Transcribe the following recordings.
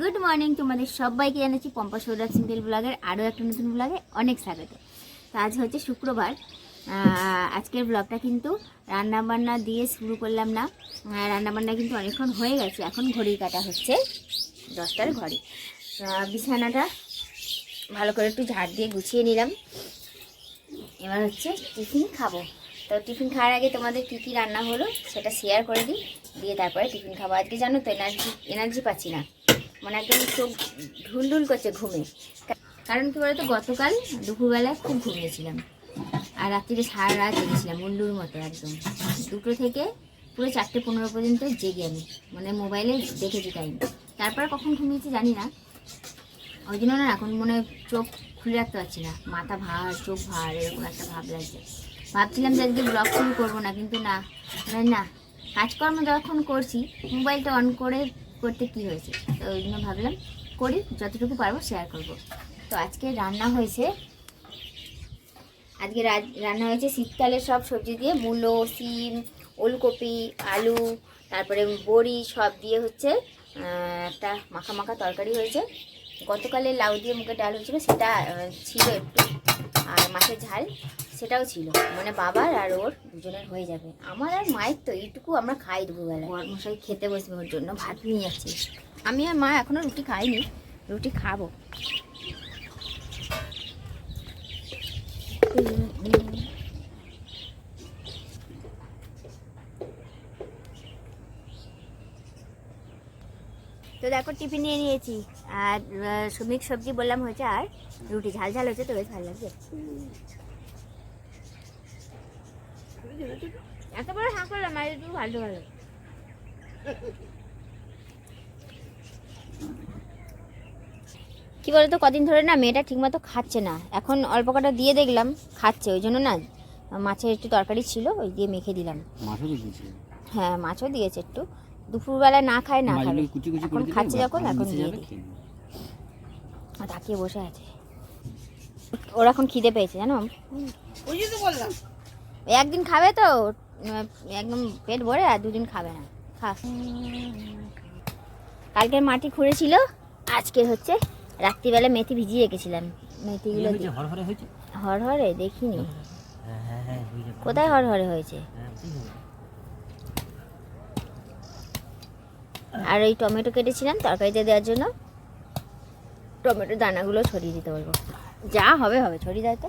Good morning, তোমাদের সবাইকে জানাচ্ছি পম্পা সৌরভ সিম্পল ব্লগের আরও একটা নতুন ব্লগে অনেক স্বাগত। তো আজ হচ্ছে শুক্রবার আজকের ব্লগটা কিন্তু রান্নাবান্না দিয়ে শুরু করলাম না। রান্নাবান্না কিন্তু অনেকক্ষণ হয়ে গেছে, এখন ঘড়ি কাটা হচ্ছে, দশটার ঘরে বিছানাটা ভালো করে একটু ঝাড় দিয়ে গুছিয়ে নিলাম। এবার হচ্ছে টিফিন খাব। তো টিফিন খাওয়ার আগে তোমাদের কী কী রান্না হলো সেটা শেয়ার করে দিই, দিয়ে তারপরে টিফিন খাব। আজকে জানো তো এনার্জি এনার্জি পাচ্ছি না। মানে একদম চোখ ঢুলঢুল করছে ঘুমে। কারণ কি বলতো, গতকাল দুপুরবেলায় খুব ঘুমিয়েছিলাম। আর রাত্রিরে সারা রাত জেগেছিলাম, উল্লুর মতো একদম। দুটো থেকে পুরো চারটে পনেরো পর্যন্ত জেগে আমি মানে মোবাইলে দেখেছি টাইম তারপর কখন ঘুমিয়েছি জানি না। ওই জন্য না এখন মনে চোখ খুলে রাখতে পারছি না। মাথা ভার, চোখ ভার, এরকম একটা ভাব লাগছে। ভাবছিলাম যে আজকে ব্লগ শুরু করব না, কিন্তু না মানে না, কাজকর্ম যখন করছি, মোবাইলটা অন করে করতে কি হয়েছে? তো ওই জন্য ভাবলাম করি, যতটুকু পারব শেয়ার করব। তো আজকে রান্না হয়েছে, আজকে রান্না হয়েছে শীতকালের সব সবজি দিয়ে মূলো, সিম, ওলকপি, আলু, তারপরে বড়ি, সব দিয়ে হচ্ছে একটা মাখা মাখা তরকারি হয়েছে। গতকালে লাউ দিয়ে মুখে ডাল হয়েছিল, সেটা ছিল একটু, আর মাছের ঝাল। সেটাও ছিল। মানে বাবার আর ওর দুজনের হয়ে যাবে। আমার আর মায়ের তো এইটুকু আমরা খাই দুপুরবেলা মশাই খেতে বসবে ওর জন্য ভাত নিয়ে যাচ্ছি। আমি আর মা এখনও রুটি খাইনি রুটি খাব। তো দেখো টিফিন নিয়ে নিয়েছি। আর সুমিক সবজি বললাম হয়েছে আর রুটি। ঝাল ঝাল হচ্ছে তো বেশ ভালো লাগছে। এত বড় হাঁ করলাম আর একটু ভালো ভালো কি বলতো কদিন ধরে না মেয়েটা ঠিকমতো খাচ্ছে না। এখন অল্প কটা দিয়ে দেখলাম খাচ্ছে ওই জন্য না মাছের একটু তরকারি ছিল ওই দিয়ে মেখে দিলাম। মাছও তো দিয়েছে। হ্যাঁ মাছও দিয়েছে একটু। দুপুরবেলা না খায় না খাবে। এখন খাচ্ছে যখন এখন দিয়ে দিই। আর তাকিয়ে বসে আছে। ওর এখন খিদে পেয়েছে জানো? ওই বললাম। একদিন খাবে তো একদম পেট ভরে আর দুদিন খাবে না। খা কালকের মাটি খুঁড়েছিল আজকে হচ্ছে রাত্রিবেলা মেথি ভিজিয়ে রেখেছিলাম। মেথিগুলো হরহরে দেখিনি। হ্যাঁ হ্যাঁ হ্যাঁ। কোথায় হরহরে হয়েছে? হ্যাঁ। আর ওই টমেটো কেটেছিলাম তরকারিতে দেওয়ার জন্য। টমেটো দানাগুলো ছড়িয়ে দিতে বলব। যা হবে হবে ছড়িয়ে দেয় তো।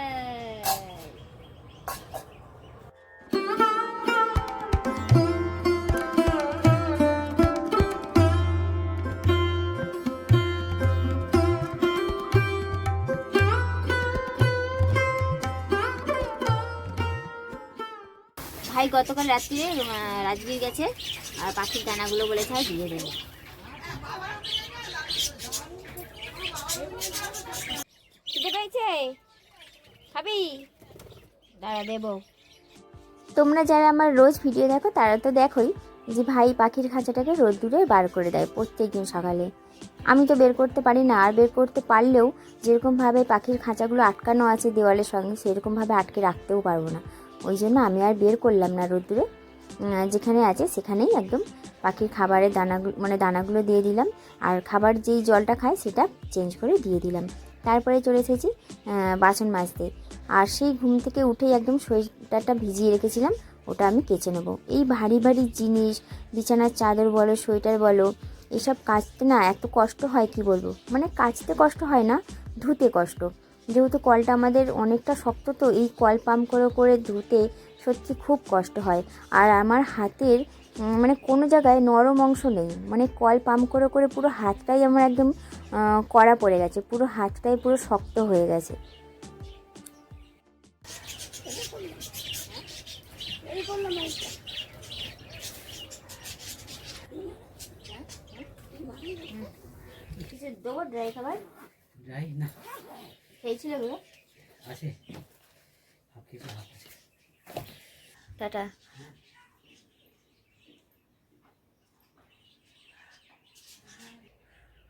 গতকাল রাত্রে রাজগীর গেছে, আর পাখির দানাগুলো বলেছে আর দিয়ে দেবে। দাঁড়া, দেবো। তোমরা যারা আমার রোজ ভিডিও দেখো, তারা তো দেখোই। যে ভাই পাখির খাঁচাটাকে রোদ্দুরে বার করে দেয় প্রত্যেক দিন সকালে। আমি তো বের করতে পারি না, আর বের করতে পারলেও যেরকমভাবে পাখির খাঁচাগুলো আটকানো আছে দেওয়ালের সঙ্গে, সেরকমভাবে আটকে রাখতেও পারব না। ওই জন্য আমি আর বের করলাম না রোদ্দুরে। যেখানে আছে সেখানেই একদম পাখির খাবারের দানাগুলো মানে দানাগুলো দিয়ে দিলাম। আর খাবার যেই জলটা খায় সেটা চেঞ্জ করে দিয়ে দিলাম। তারপরে চলে এসেছি বাসন মাজতে। আর সেই ঘুম থেকে উঠেই একদম সোয়েটারটা ভিজিয়ে রেখেছিলাম। ওটা আমি কেচে নেব। এই ভারী ভারী জিনিস, বিছানার চাদর বলো, সোয়েটার বলো, এসব কাচতে না এত কষ্ট হয়, কি বলব? মানে কাচতে কষ্ট হয় না, ধুতে কষ্ট। যেহেতু কলটা আমাদের অনেকটা শক্ত, তো এই কল পাম্প করে করে ধুতে সত্যি খুব কষ্ট হয়। আর আমার হাতের মানে কোনো জায়গায় নরম অংশ নেই। মানে কল পাম্প করে করে পুরো হাতটাই আমার একদম কড়া পড়ে গেছে। পুরো হাতটাই পুরো শক্ত হয়ে গেছে। কিছু দেবো ড্রাই খাবার? যাই না। খেয়েছিল এগুলো আছে। হাফ কিছু হাফ টাটা।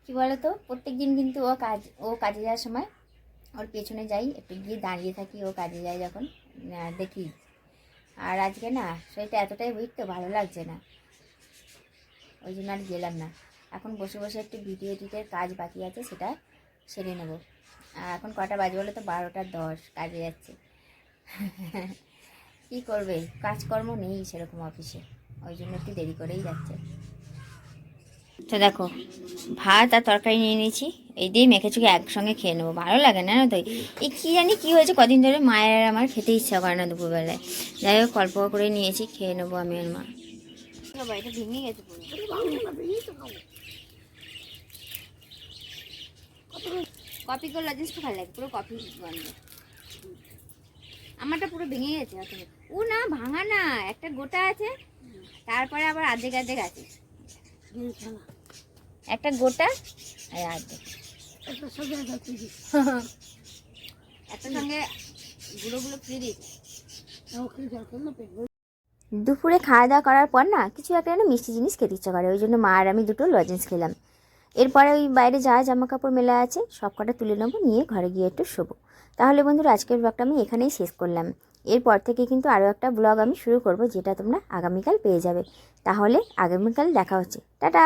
কি বলতো প্রত্যেক দিন কিন্তু ও কাজ ও কাজে যাওয়ার সময় ওর পেছনে যাই একটু গিয়ে দাঁড়িয়ে থাকি ও কাজে যায় যখন দেখি। আর আজকে না শরীরটা এতটাই উইক তো ভালো লাগছে না। ওই জন্য আর গেলাম না। এখন বসে বসে একটু ভিডিও এডিটের কাজ বাকি আছে, সেটা সেরে নেব। আর এখন কটা বাজে বলে তো? বারোটা দশ, কাজে যাচ্ছে। কি করবে? কাজকর্ম নেই সেরকম অফিসে, ওই জন্য একটু দেরি করেই যাচ্ছে। তো দেখো, ভাত আর তরকারি নিয়ে নিয়েছি, এই দিয়ে মেখে চুকে একসঙ্গে খেয়ে নেব। ভালো লাগে না তো এই কী জানি কী হয়েছে, কদিন ধরে মায়ের আমার খেতে ইচ্ছা করে না দুপুরবেলায়। যাই হোক, অল্প করে নিয়েছি, খেয়ে নেব আমি আর মা। এটা ভেঙে গেছে পুরো কপি করে লজেন্সটা ভালো লাগে পুরো কপি গন্ধ আমারটা পুরো ভেঙে গেছে আসলে ও না ভাঙা না একটা গোটা আছে তারপরে আবার আর্ধেক আর্ধেক আছে। একটা গোটা আর আর্ধেক। একটা সঙ্গে গুঁড়ো গুলো ফ্রি দিয়েছে দুপুরে খাওয়া দাওয়া করার পর না কিছু একটা যেন মিষ্টি জিনিস খেতে ইচ্ছা করে। ওই জন্য মা আর আমি দুটো লজেন্স খেলাম। এরপরে ওই বাইরে যা জামা কাপড় মেলা আছে সব কটা তুলে নেব, নিয়ে ঘরে গিয়ে একটু শোবো। তাহলে বন্ধুরা, আজকের ব্লগটা আমি এখানেই শেষ করলাম। এরপর থেকে কিন্তু আরও একটা ব্লগ আমি শুরু করব, যেটা তোমরা আগামীকাল পেয়ে যাবে। তাহলে আগামীকাল দেখা হচ্ছে। টাটা!